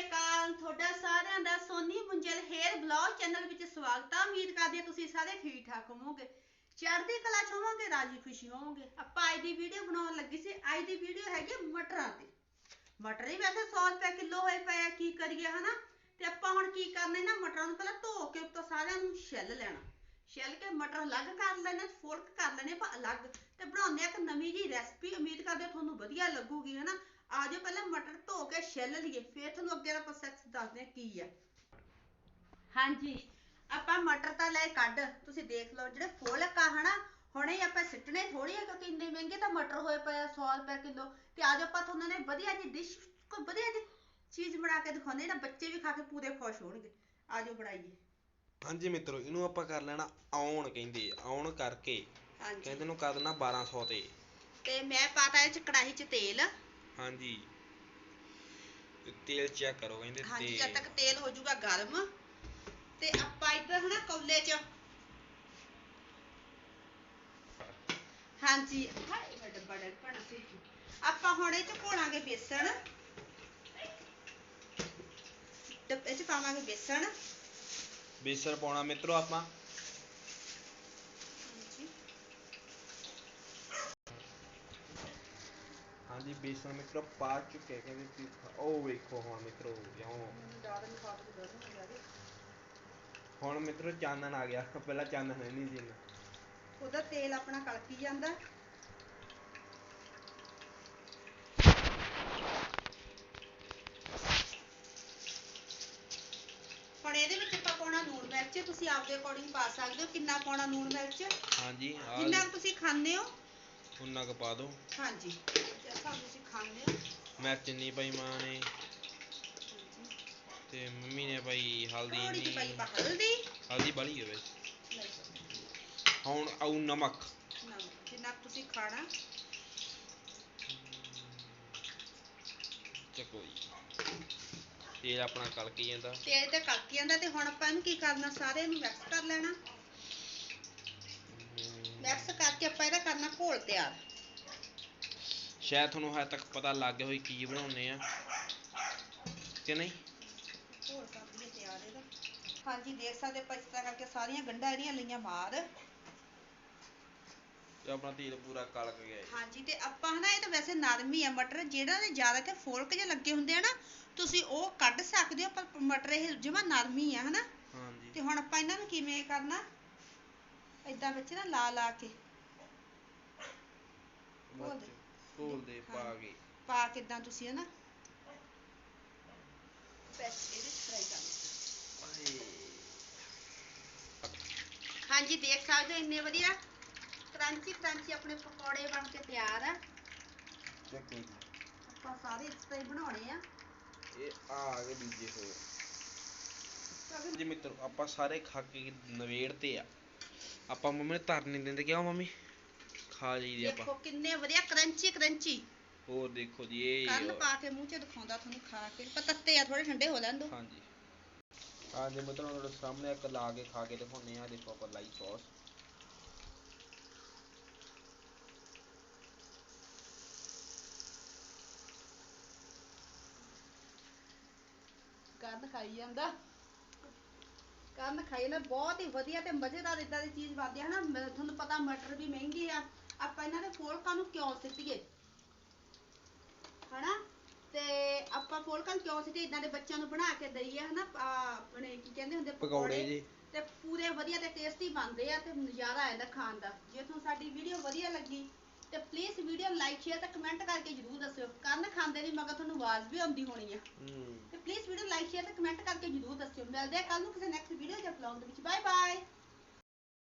ਅਕਾਲ, ਤੁਹਾਡਾ ਸਾਰਿਆਂ ਦਾ Soni Munjal hair blog channel ਵਿੱਚ ਸਵਾਗਤ ਹੈ ਉਮੀਦ ਕਰਦੇ ਤੁਸੀਂ ਸਾਰੇ ਠੀਕ ਠਾਕ ਹੋਵੋਗੇ। ਚੜ੍ਹਦੀ ਕਲਾ ਚ ਹੋਵੋਗੇ, ਰਾਜੀ ਖੁਸ਼ੀ ਹੋਵੋਗੇ। ਆਪਾਂ ਅੱਜ ਦੀ ਵੀਡੀਓ ਬਣਾਉਣ ਲੱਗੀ ਸੀ। ਅੱਜ ਦੀ ਵੀਡੀਓ ਹੈਗੀ ਮਟਰਾਂ ਤੇ ਮਟਰ ਹੀ ਵੈਸੇ 100 ਰੁਪਏ ਕਿਲੋ ਹੋਏ ਪਏ ਆ, ਕੀ ਕਰੀਏ, ਹਨਾ? ਤੇ ਆਪਾਂ ਹੁਣ ਕੀ ਕਰਨੇ ਨਾ, ਮਟਰਾਂ ਨੂੰ ਪਹਿਲਾਂ ਧੋ ਕੇ ਉੱਤੋਂ ਸਾਰਿਆਂ ਨੂੰ ਛਿੱਲ ਲੈਣਾ। ਛਿੱਲ ਕੇ ਮਟਰ ਅਲੱਗ ਕਰ ਲੈਣੇ, ਫੁਲਕ ਕਰ ਲੈਣੇ ਆਪਾਂ ਅਲੱਗ। ਤੇ ਬਣਾਉਂਦੇ ਆ ਇੱਕ ਨਵੀਂ ਜੀ ਰੈਸਪੀ ਉਮੀਦ ਕਰਦੇ ਤੁਹਾਨੂੰ ਵਧੀਆ ਲੱਗੂਗੀ, ਹਨਾ? ਆਜੋ ਪਹਿਲਾਂ ਮਟਰ ਧੋ ਕੇ ਛਿੱਲ ਲਈਏ ਫਿਰ ਤੁਹਾਨੂੰ ਅੱਗੇ ਦਾ ਪ੍ਰੋਸੈਸ ਦੱਸਦੇ ਆ ਕੀ ਆ। ਹਾਂਜੀ ਆਪਾਂ ਮਟਰ ਤਾਂ ਲੈ ਕੱਢ ਤੁਸੀਂ ਦੇਖ ਲਓ ਜਿਹੜੇ ਫੁੱਲਕ ਆ ਹਨਾ ਹੁਣੇ ਹੀ ਆਪਾਂ ਸਿੱਟਣੇ ਥੋੜੀ ਆ ਕਿਉਂਕਿ ਇੰਨੇ ਮਹਿੰਗੇ ਤਾਂ ਮਟਰ ਹੋਏ ਪਏ ਆ 100 ਰੁਪਏ ਕਿਲੋ। ਤੇ ਆਜੋ ਆਪਾਂ ਤੁਹਾਨੂੰ ਨੇ ਵਧੀਆ ਜੀ ਡਿਸ਼ ਕੋਈ ਵਧੀਆ ਜੀ ਚੀਜ਼ ਬਣਾ ਕੇ ਦਿਖਾਉਂਦੇ ਨਾ ਬੱਚੇ ਵੀ ਖਾ ਕੇ ਪੂਰੇ ਖੁਸ਼ ਹੋਣਗੇ। ਆਜੋ ਬਣਾਈਏ। ਹਾਂਜੀ ਮਿੱਤਰੋ ਇਹਨੂੰ ਆਪਾਂ ਕਰ ਲੈਣਾ ਆਉਣ ਕਹਿੰਦੇ ਆਉਣ ਕਰਕੇ। ਹਾਂਜੀ। ਕਹਿੰਦੇ ਨੂੰ ਕਰ ਦੇਣਾ 1200 ਤੇ। ਤੇ ਮੈਂ ਪਾਤਾ ਇਹ ਚ ਕੜਾਹੀ ਚ ਤੇਲ। ਹਾਂਜੀ ਤੇ ਤੇਲ ਚੈੱਕ ਕਰੋ ਕਹਿੰਦੇ ਹਾਂਜੀ ਤੇ ਜਦ ਤੱਕ ਤੇਲ ਹੋ ਜਾਊਗਾ ਗਰਮ। ਤੇ ਆਪਾਂ ਇੱਧਰ ਹਨਾ ਕੌਲੇ ਚ। ਹਾਂਜੀ ਹਾਏ ਮੈਂ ਡੱਬਾ ਡੱਗ ਪਣਾ ਸੀ। ਆਪਾਂ ਹੁਣ ਇਹ ਚ ਘੋਲਾਂਗੇ ਬੇਸਣ। ਡੱਬੇ ਚ ਪਾਵਾਂਗੇ ਬੇਸਣ। ਬੇਸਣ ਪਾਉਣਾ ਮਿੱਤਰੋ ਆਪਾਂ ਹਾਂਜੀ ਹਾਂਜੀ ਬੇਸਣ ਮਿੱਤਰੋ ਪਾ ਚੁੱਕੇ ਕਹਿੰਦੇ ਤੁਸੀਂ ਉਹ ਵੇਖੋ ਹੁਣ ਮਿੱਤਰੋ ਜਿਉਂ ਜ਼ਿਆਦਾ ਨਹੀਂ ਖਾ ਕੇ ਗਰਮ ਹੋ ਜਾਵੇ ਹੁਣ ਮਿੱਤਰੋ ਚਾਨਣ ਆ ਗਿਆ ਪਹਿਲਾਂ ਚਾਨਣ ਹੈ ਨਹੀਂ ਸੀ ਇੰਨਾ। ਉਹਦਾ ਤੇਲ ਆਪਣਾ ਕਲਕੀ ਜਾਂਦਾ। ਹੁਣ ਇਹਦੇ ਵਿੱਚ ਆਪਾਂ ਪਾਉਣਾ ਲੂਣ ਮਿਰਚ ਤੁਸੀਂ ਆਪਦੇ ਅਕੋਰਡਿੰਗ ਪਾ ਸਕਦੇ ਹੋ ਕਿੰਨਾ ਪਾਉਣਾ ਲੂਣ ਮਿਰਚ? ਹਾਂਜੀ ਜਿੰਨਾ ਕੁ ਤੁਸੀਂ ਖਾਂਦੇ ਹੋ ਉਨਾ ਕੁ ਪਾ ਦਿਓ ਹਾਂਜੀ। ਜਿਸ ਤੁਸੀਂ ਖਾਂਦੇ ਹੋ? ਮਿਰਚ ਨਹੀਂ ਪਾਈ ਮਾਂ ਨੇ। ਤੇ ਮੰਮੀ ਨੇ ਪਾਈ ਹਲਦੀ ਥੋੜੀ ਜਿਹੀ ਪਾਈ ਨਹੀਂ ਪਾ ਹਲਦੀ? ਹਲਦੀ ਬਾਲੀ ਹੋਵੇ। ਹੁਣ ਆਉ ਨਮਕ। ਨਮਕ। ਜਿੰਨਾ ਕੁ ਤੁਸੀਂ ਖਾਣਾ? ਚੱਕੋ ਜੀ। ਤੇਲ ਆਪਣਾ ਕਲਕ ਜਾਂਦਾ। ਤੇਲ ਤੇ ਕਲਕੀ ਜਾਂਦਾ ਤੇ ਹੁਣ ਆਪਾਂ ਇਹਨੂੰ ਕੀ ਕਰਨਾ? ਸਾਰੇ ਨੂੰ ਮਿਕਸ ਕਰ ਲੈਣਾ। ਮਿਕਸ ਕਰਕੇ ਆਪਾਂ ਇਹਦਾ ਕਰਨਾ ਘੋਲ ਤਿਆਰ। ਸ਼ਾਇਦ ਤੁਹਾਨੂੰ ਹਜੇ ਤੱਕ ਪਤਾ ਲੱਗ ਗਿਆ ਹੋਈ ਕੀ ਬਣਾਉਣੇ ਆ। ਕਿ ਨਹੀਂ? ਘੋਲ ਕਰ ਲਈਏ ਤਿਆਰ ਇਹਦਾ। ਹਾਂਜੀ ਦੇਖ ਸਕਦੇ ਆਪਾਂ ਇਸ ਤਰ੍ਹਾਂ ਕਰਕੇ ਸਾਰੀਆਂ ਗੰਢਾਂ ਇਹਦੀਆਂ ਲਈਆਂ ਮਾਰ। ਤੇ ਆਪਣਾ ਤੇਲ ਪੂਰਾ ਕਲਕ ਗਿਆ ਜੀ ਹਾਂਜੀ ਤੇ ਆਪਾਂ ਹਨਾ ਇਹ ਤਾਂ ਵੈਸੇ ਨਰਮ ਹੀ ਆ ਮਟਰ ਜਿਹੜਾ ਦੇ ਜ਼ਿਆਦਾ ਤੇ ਫੋਲਕ ਜਿਹੇ ਲੱਗੇ ਹੁੰਦੇ ਆ ਨਾ ਤੁਸੀਂ ਉਹ ਕੱਢ ਸਕਦੇ ਹੋ ਪਰ ਮਟਰ ਇਹ ਜਮਾ ਨਰਮ ਹੀ ਆ ਹਨਾ। ਹਾਂਜੀ। ਤੇ ਹੁਣ ਆਪਾਂ ਇਹਨਾਂ ਨੂੰ ਕਿਵੇਂ ਕਰਨਾ? ਏਦਾਂ ਵਿੱਚ ਨਾ ਲਾ ਲਾ ਕੇ। ਘੋਲ ਦੇ। ਘੋਲ ਦੇ ਪਾ। ਕੇ। ਪਾ ਕੇ ਇਦਾਂ ਤੁਸੀਂ ਹਨਾ। ਬੈਸ ਇਹਦੇ ਫਰਾਈ ਕਰ ਲਓ। ਹਾਂਜੀ ਦੇਖ ਸਕਦੇ ਹੋ ਇੰਨੇ ਵਧੀਆ। ਕਰੰਚੀ ਕਰੰਚੀ ਆਪਣੇ ਪਕੌੜੇ ਬਣ ਕੇ ਤਿਆਰ ਆ। ਆਪਾਂ ਸਾਰੇ ਇਸ ਤਰ੍ਹਾਂ ਹੀ ਬਣਾਉਣੇ ਆ। ਇਹ ਆ ਗਏ ਦੂਜੇ ਹੋਏ। ਜੀ ਮਿੱਤਰੋ ਆਪਾਂ ਸਾਰੇ ਖਾ ਕੇ ਨਵੇੜਤੇ ਆ। ਆਪਾਂ ਮੰਮੀ ਨੇ ਧਰ ਨਹੀਂ ਦਿੰਦੇ ਕਿਉਂ ਮੰਮੀ? ਖਾ ਜਾਈਦੇ ਦੇਖੋ ਆਪਾਂ। ਕਿੰਨੇ ਵਧੀਆ ਕਰੰਚੀ ਕਰੰਚੀ। ਹੋਰ ਦੇਖੋ ਜੀ ਇਹ ਕੱਲ ਪਾ ਕੇ ਮੂੰਹ 'ਚ ਦਿਖਾਉਂਦਾ ਤੁਹਾਨੂੰ ਖਾ ਕੇ। ਪਰ ਤੱਤੇ ਆ ਥੋੜੇ ਠੰਡੇ ਹੋ ਲੈਣ ਦੋ। ਹਾਂਜੀ। ਹਾਂਜੀ ਮਿੱਤਰੋ ਤੁਹਾਡੇ ਸਾਹਮਣੇ ਇੱਕ ਲਾ ਕੇ ਖਾ ਕੇ ਦਿਖਾਉਂਦੇ ਆ ਦੇਖੋ ਆਪਾਂ ਲਾਈ ਸੌਸ ਕੰਨ ਖਾਈ ਜਾਂਦਾ। ਕੰਨ ਖਾਈ ਨਾ ਬਹੁਤ ਹੀ ਵਧੀਆ ਤੇ ਮਜ਼ੇਦਾਰ ਇਦਾਂ ਦੀ ਚੀਜ਼ ਬਣਦੀ ਹੈ ਨਾ ਮ- ਤੁਹਾਨੂੰ ਪਤਾ ਮਟਰ ਵੀ ਮਹਿੰਗੇ ਆ। ਆਪਾਂ ਇਹਨਾਂ ਦੇ ਫੋਲਕਾਂ ਨੂੰ ਕਿਉਂ ਸਿੱਟੀਏ? ਹਨਾ? ਤੇ ਆਪਾਂ ਫੋਲਕਾਂ ਨੂੰ ਕਿਉਂ ਸਿੱਟੀਏ? ਇਦਾਂ ਦੇ ਬੱਚਿਆਂ ਨੂੰ ਬਣਾ ਕੇ ਦਈਏ ਹਨਾ? ਆ, ਆਪਣੇ ਕੀ ਕਹਿੰਦੇ ਹੁੰਦੇ ਪਕੌੜੇ ਜੀ। ਤੇ ਪੂਰੇ ਵਧੀਆ ਤੇ ਟੇਸਟੀ ਬਣਦੇ ਆ ਤੇ ਨਜ਼ਾਰਾ ਆ ਜਾਂਦਾ ਖਾਣ ਦਾ। ਜੇ ਤੁਹਾਨੂੰ ਸਾਡੀ ਵੀਡੀਓ ਵਧੀਆ ਲੱਗੀ ਤੇ ਪਲੀਜ਼ ਵੀਡੀਓ ਲਾਈਕ ਸ਼ੇਅਰ ਤੇ ਕਮੈਂਟ ਕਰਕੇ ਜਰੂਰ ਦੱਸਿਓ। ਕੰਨ ਖਾਂਦੇ ਦੀ ਮਗਰ ਤੁਹਾਨੂੰ ਆਵਾਜ਼ ਵੀ ਆਉਂਦੀ ਹੋਣੀ ਆ। ਤੇ ਪਲੀਜ਼ ਵੀਡੀਓ ਲਾਈਕ ਸ਼ੇਅਰ ਤੇ ਕਮੈਂਟ ਕਰਕੇ ਜਰੂਰ ਦੱਸਿਓ। ਮਿਲਦੇ ਆ ਕੱਲ ਨੂੰ ਕਿਸੇ ਨੈਕਸਟ ਵੀਡੀਓ ਜਾਂ ਵਲੌਗ ਦੇ ਵਿੱਚ। Bye bye